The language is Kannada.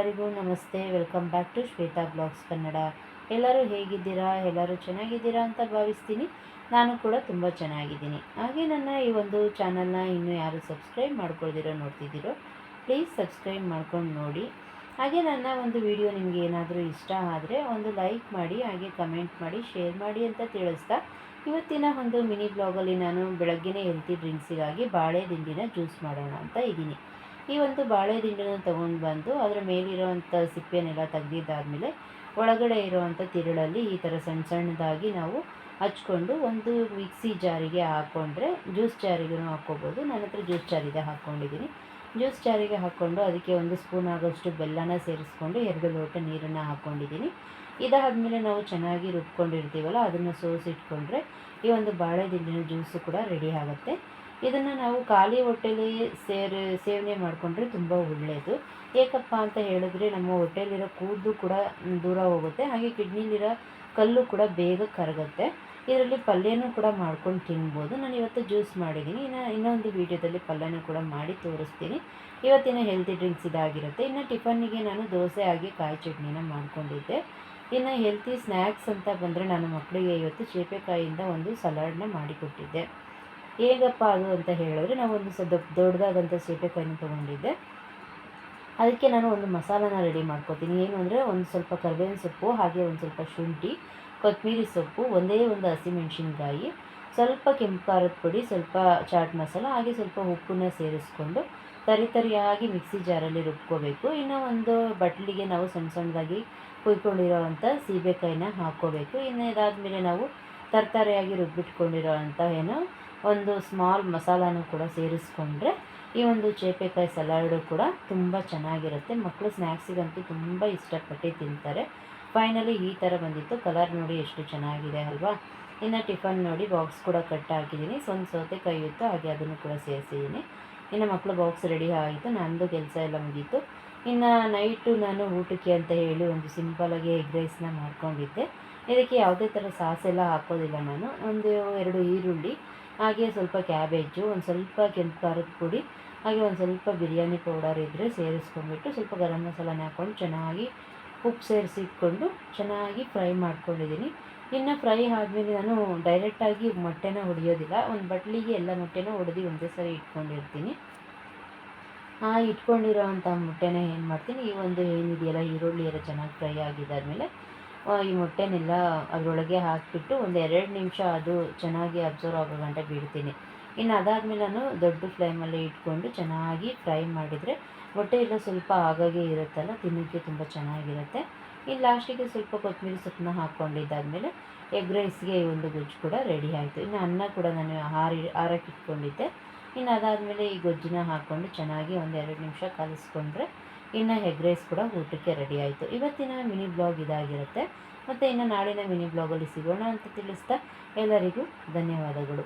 ಎಲ್ಲರಿಗೂ ನಮಸ್ತೆ. Welcome back to Shweta blogs Kannada. ಎಲ್ಲರೂ ಹೇಗಿದ್ದೀರಾ? ಎಲ್ಲರೂ ಚೆನ್ನಾಗಿದ್ದೀರಾ ಅಂತ ಭಾವಿಸ್ತೀನಿ. ನಾನು ಕೂಡ ತುಂಬ ಚೆನ್ನಾಗಿದ್ದೀನಿ. ಹಾಗೆ ನನ್ನ ಈ ಒಂದು ಚಾನಲ್ನ ಇನ್ನೂ ಯಾರು ಸಬ್ಸ್ಕ್ರೈಬ್ ಮಾಡ್ಕೊಳ್ದಿರೋ ನೋಡ್ತಿದ್ದೀರೋ, ಪ್ಲೀಸ್ ಸಬ್ಸ್ಕ್ರೈಬ್ ಮಾಡ್ಕೊಂಡು ನೋಡಿ. ಹಾಗೆ ನನ್ನ ಒಂದು ವಿಡಿಯೋ ನಿಮಗೆ ಏನಾದರೂ ಇಷ್ಟ ಆದರೆ ಒಂದು ಲೈಕ್ ಮಾಡಿ, ಹಾಗೆ ಕಮೆಂಟ್ ಮಾಡಿ, ಶೇರ್ ಮಾಡಿ ಅಂತ ತಿಳಿಸ್ತಾ ಇವತ್ತಿನ ಒಂದು ಮಿನಿ ಬ್ಲಾಗಲ್ಲಿ ನಾನು ಬೆಳಗ್ಗೆನೇ ಹೆಲ್ತಿ ಡ್ರಿಂಕ್ಸಿಗಾಗಿ ಬಾಳೆ ದಿಂಡಿನ ಜ್ಯೂಸ್ ಮಾಡೋಣ ಅಂತ ಇದ್ದೀನಿ. ಈ ಒಂದು ಬಾಳೆ ದಿಂಡನ್ನು ತೊಗೊಂಡು ಬಂದು ಅದರ ಮೇಲಿರುವಂಥ ಸಿಪ್ಪೆಯನ್ನೆಲ್ಲ ತೆಗೆದಿದ್ದಾದ್ಮೇಲೆ ಒಳಗಡೆ ಇರೋವಂಥ ತಿರುಳಲ್ಲಿ ಈ ಥರ ಸಣ್ಣ ಸಣ್ಣದಾಗಿ ನಾವು ಹಚ್ಕೊಂಡು ಒಂದು ಮಿಕ್ಸಿ ಜಾರಿಗೆ ಹಾಕ್ಕೊಂಡ್ರೆ ಜ್ಯೂಸ್ ಜಾರಿಗೂ ಹಾಕ್ಕೋಬೋದು. ನನ್ನ ಹತ್ರ ಜ್ಯೂಸ್ ಜಾರಿಗೆ ಹಾಕ್ಕೊಂಡಿದ್ದೀನಿ. ಜ್ಯೂಸ್ ಜಾರಿಗೆ ಹಾಕ್ಕೊಂಡು ಅದಕ್ಕೆ ಒಂದು ಸ್ಪೂನ್ ಆಗೋಷ್ಟು ಬೆಲ್ಲನ ಸೇರಿಸ್ಕೊಂಡು ಎರಡು ಲೋಟ ನೀರನ್ನು ಹಾಕ್ಕೊಂಡಿದ್ದೀನಿ. ಇದಾದಮೇಲೆ ನಾವು ಚೆನ್ನಾಗಿ ರುಬ್ಕೊಂಡಿರ್ತೀವಲ್ಲ, ಅದನ್ನು ಸೋಸಿಟ್ಕೊಂಡ್ರೆ ಈ ಒಂದು ಬಾಳೆ ದಿಂಡಿನ ಜ್ಯೂಸು ಕೂಡ ರೆಡಿ ಆಗುತ್ತೆ. ಇದನ್ನು ನಾವು ಖಾಲಿ ಹೊಟ್ಟೆಲಿ ಸೇರಿ, ಸೇವನೆ ಮಾಡಿಕೊಂಡ್ರೆ ತುಂಬ ಒಳ್ಳೆಯದು ಏಕಪ್ಪ ಅಂತ ಹೇಳಿದ್ರೆ ನಮ್ಮ ಹೊಟ್ಟೆಲಿರೋ ಕೂದಲು ಕೂಡ ದೂರ ಹೋಗುತ್ತೆ. ಹಾಗೆ ಕಿಡ್ನಿಲಿರೋ ಕಲ್ಲು ಕೂಡ ಬೇಗ ಕರಗುತ್ತೆ. ಇದರಲ್ಲಿ ಪಲ್ಯನೂ ಕೂಡ ಮಾಡ್ಕೊಂಡು ತಿನ್ಬೋದು. ನಾನು ಇವತ್ತು ಜ್ಯೂಸ್ ಮಾಡಿದ್ದೀನಿ. ಇನ್ನು, ಇನ್ನೊಂದು ವೀಡಿಯೋದಲ್ಲಿ ಪಲ್ಯನೂ ಕೂಡ ಮಾಡಿ ತೋರಿಸ್ತೀನಿ. ಇವತ್ತಿನ ಹೆಲ್ತಿ ಡ್ರಿಂಕ್ಸ್ ಇದಾಗಿರುತ್ತೆ. ಇನ್ನು ಟಿಫನ್ನಿಗೆ ನಾನು ದೋಸೆ ಆಗಿ ಕಾಯಿ ಚಟ್ನಿನ ಮಾಡ್ಕೊಂಡಿದ್ದೆ. ಇನ್ನು ಹೆಲ್ತಿ ಸ್ನ್ಯಾಕ್ಸ್ ಅಂತ ಬಂದರೆ ನಾನು ಮಕ್ಕಳಿಗೆ ಇವತ್ತು ಚೇಪೆಕಾಯಿಯಿಂದ ಒಂದು ಸಲಾಡ್ನ ಮಾಡಿಕೊಟ್ಟಿದ್ದೆ. ಹೇಗಪ್ಪ ಅದು ಅಂತ ಹೇಳಿದ್ರೆ ನಾವು ಒಂದು ಸ್ವಲ್ಪ ದೊಡ್ಡ ದೊಡ್ಡದಾದಂಥ ಸೀಬೆಕಾಯಿನ ತೊಗೊಂಡಿದ್ದೆ. ಅದಕ್ಕೆ ನಾನು ಒಂದು ಮಸಾಲಾನ ರೆಡಿ ಮಾಡ್ಕೋತೀನಿ. ಏನು ಅಂದರೆ ಒಂದು ಸ್ವಲ್ಪ ಕರ್ಬೇವಿನ ಸೊಪ್ಪು, ಹಾಗೆ ಒಂದು ಸ್ವಲ್ಪ ಶುಂಠಿ ಕೊತ್ತಂಬರಿ ಸೊಪ್ಪು, ಒಂದೇ ಒಂದು ಹಸಿಮೆಣಸಿನ್ಕಾಯಿ ಸ್ವಲ್ಪ ಕೆಂಪು ಖಾರದ ಪುಡಿ, ಸ್ವಲ್ಪ ಚಾಟ್ ಮಸಾಲ, ಹಾಗೆ ಸ್ವಲ್ಪ ಉಪ್ಪನ್ನ ಸೇರಿಸ್ಕೊಂಡು ತರಿ ತರಿಯಾಗಿ ಮಿಕ್ಸಿ ಜಾರಲ್ಲಿ ರುಬ್ಕೋಬೇಕು. ಇನ್ನು ಒಂದು ಬಟ್ಲಿಗೆ ನಾವು ಸಣ್ಣ ಸಣ್ಣದಾಗಿ ಕುಯ್ಕೊಂಡಿರೋವಂಥ ಸೀಬೆಕಾಯಿನ ಹಾಕ್ಕೋಬೇಕು. ಇನ್ನು ಇದಾದಮೇಲೆ ನಾವು ತರತರಿಯಾಗಿ ರುಬ್ಬಿಟ್ಕೊಂಡಿರೋ ಅಂಥ ಏನು ಒಂದು ಸ್ಮಾಲ್ ಮಸಾಲಾನು ಕೂಡ ಸೇರಿಸ್ಕೊಂಡ್ರೆ ಈ ಒಂದು ಚೇಪೆಕಾಯಿ ಸಲಾಡು ಕೂಡ ತುಂಬ ಚೆನ್ನಾಗಿರುತ್ತೆ. ಮಕ್ಕಳು ಸ್ನ್ಯಾಕ್ಸಿಗಂತೂ ತುಂಬ ಇಷ್ಟಪಟ್ಟು ತಿಂತಾರೆ. ಫೈನಲಿ ಈ ಥರ ಬಂದಿತ್ತು. ಕಲರ್ ನೋಡಿ ಎಷ್ಟು ಚೆನ್ನಾಗಿದೆ ಅಲ್ವಾ? ಇನ್ನು ಟಿಫನ್ ನೋಡಿ ಬಾಕ್ಸ್ ಕೂಡ ಕಟ್ ಹಾಕಿದ್ದೀನಿ ಒಂದು ಸೌತೆಕಾಯಿ ಇತ್ತು, ಹಾಗೆ ಅದನ್ನು ಕೂಡ ಸೇರಿಸಿದ್ದೀನಿ. ಇನ್ನು ಮಕ್ಕಳು ಬಾಕ್ಸ್ ರೆಡಿ ಆಯಿತು ನಂದು ಕೆಲಸ ಎಲ್ಲ ಮುಗೀತು. ಇನ್ನು ನೈಟು ನಾನು ಊಟಕ್ಕೆ ಅಂತ ಹೇಳಿ ಒಂದು ಸಿಂಪಲಾಗಿ ಎಗ್ ರೈಸ್ನ ಮಾಡ್ಕೊಂಡಿದ್ದೆ. ಇದಕ್ಕೆ ಯಾವುದೇ ಥರ ಸಾಸ್ ಎಲ್ಲ ಹಾಕೋದಿಲ್ಲ ನಾನು. ಒಂದು ಎರಡು ಈರುಳ್ಳಿ ಹಾಗೆ ಸ್ವಲ್ಪ ಕ್ಯಾಬೇಜು, ಒಂದು ಸ್ವಲ್ಪ ಕೆಂಪು ಖಾರದ ಪುಡಿ, ಹಾಗೆ ಒಂದು ಸ್ವಲ್ಪ ಬಿರಿಯಾನಿ ಪೌಡರ್ ಇದ್ದರೆ ಸೇರಿಸ್ಕೊಂಡ್ಬಿಟ್ಟು ಸ್ವಲ್ಪ ಗರಂ ಮಸಾಲನ ಹಾಕ್ಕೊಂಡು ಚೆನ್ನಾಗಿ ಉಪ್ಪು ಸೇರಿಸಿಟ್ಕೊಂಡು ಚೆನ್ನಾಗಿ ಫ್ರೈ ಮಾಡ್ಕೊಂಡಿದ್ದೀನಿ. ಇನ್ನು ಫ್ರೈ ಆದಮೇಲೆ ನಾನು ಡೈರೆಕ್ಟಾಗಿ ಮೊಟ್ಟೆನ ಹೊಡೆಯೋದಿಲ್ಲ ಒಂದು ಬಟ್ಲಿಗೆ ಎಲ್ಲ ಮೊಟ್ಟೆನ ಹೊಡೆದು ಒಂದೇ ಸರಿ ಇಟ್ಕೊಂಡಿರ್ತೀನಿ. ಆ ಇಟ್ಕೊಂಡಿರೋ ಅಂಥ ಮೊಟ್ಟೆನ ಏನು ಮಾಡ್ತೀನಿ, ಈ ಒಂದು ಏನಿದೆಯಲ್ಲ, ಈರುಳ್ಳಿ ಎಲ್ಲ ಚೆನ್ನಾಗಿ ಫ್ರೈ ಆಗಿದ್ದಾದಮೇಲೆ ಈ ಮೊಟ್ಟೆನೆಲ್ಲ ಅದರೊಳಗೆ ಹಾಕಿಬಿಟ್ಟು ಒಂದು ಎರಡು ನಿಮಿಷ ಅದು ಚೆನ್ನಾಗಿ ಅಬ್ಸರ್ವ್ ಆಗೋ ಗಂಟೆ ಬಿಡ್ತೀನಿ. ಇನ್ನು ಅದಾದಮೇಲೆ ನಾನು ದೊಡ್ಡ ಫ್ಲೇಮಲ್ಲಿ ಇಟ್ಕೊಂಡು ಚೆನ್ನಾಗಿ ಫ್ರೈ ಮಾಡಿದರೆ ಮೊಟ್ಟೆ ಎಲ್ಲ ಸ್ವಲ್ಪ ಆಗಾಗೆ ಇರುತ್ತಲ್ಲ, ತಿನ್ನೋಕ್ಕೆ ತುಂಬ ಚೆನ್ನಾಗಿರುತ್ತೆ. ಇನ್ನು ಲಾಸ್ಟಿಗೆ ಸ್ವಲ್ಪ ಕೊತ್ತಂಬರಿ ಸೊಪ್ಪನ್ನ ಹಾಕ್ಕೊಂಡಿದ್ದಾದಮೇಲೆ ಎಗ್ ರೈಸ್ಗೆ ಈ ಒಂದು ಗೊಜ್ಜು ಕೂಡ ರೆಡಿ ಆಯಿತು. ಇನ್ನು ಅನ್ನ ಕೂಡ ನಾನು ಹಾರಿ ಆರಕ್ಕೆ ಇಟ್ಕೊಂಡಿದ್ದೆ. ಇನ್ನು ಅದಾದಮೇಲೆ ಈ ಗೊಜ್ಜನ್ನ ಹಾಕ್ಕೊಂಡು ಚೆನ್ನಾಗಿ ಒಂದು ಎರಡು ನಿಮಿಷ ಕಲಿಸ್ಕೊಂಡ್ರೆ ಇನ್ನು ಹೆಗ್ ರೈಸ್ ಕೂಡ ಊಟಕ್ಕೆ ರೆಡಿ ಆಯಿತು. ಇವತ್ತಿನ ಮಿನಿ ಬ್ಲಾಗ್ ಇದಾಗಿರುತ್ತೆ. ಮತ್ತು ಇನ್ನು ನಾಳಿನ ಮಿನಿ ಬ್ಲಾಗಲ್ಲಿ ಸಿಗೋಣ ಅಂತ ತಿಳಿಸ್ತಾ ಎಲ್ಲರಿಗೂ ಧನ್ಯವಾದಗಳು.